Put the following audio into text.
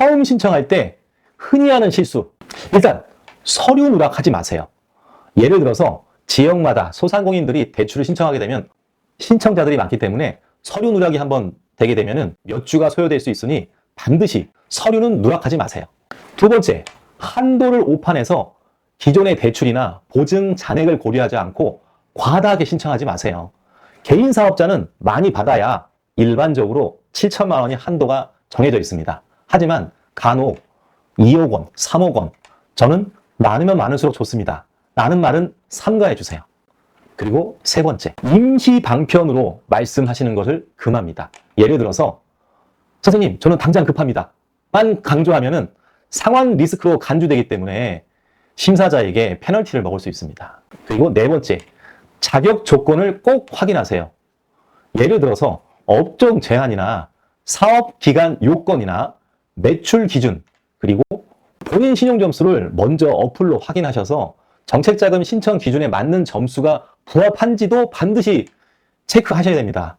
처음 신청할 때 흔히 하는 실수. 일단 서류 누락하지 마세요. 예를 들어서 지역마다 소상공인들이 대출을 신청하게 되면 신청자들이 많기 때문에 서류 누락이 한번 되게 되면은 몇 주가 소요될 수 있으니 반드시 서류는 누락하지 마세요. 두 번째, 한도를 오판해서 기존의 대출이나 보증 잔액을 고려하지 않고 과다하게 신청하지 마세요. 개인 사업자는 많이 받아야 일반적으로 7천만 원이 한도가 정해져 있습니다. 하지만 간혹 2억 원, 3억 원, 저는 많으면 많을수록 좋습니다. 라는 말은 삼가해 주세요. 그리고 세 번째, 임시 방편으로 말씀하시는 것을 금합니다. 예를 들어서, 선생님, 저는 당장 급합니다. 만 강조하면은 상환 리스크로 간주되기 때문에 심사자에게 페널티를 먹을 수 있습니다. 그리고 네 번째, 자격 조건을 꼭 확인하세요. 예를 들어서 업종 제한이나 사업 기간 요건이나 매출 기준, 그리고 본인 신용 점수를 먼저 어플로 확인하셔서 정책자금 신청 기준에 맞는 점수가 부합한지도 반드시 체크하셔야 됩니다.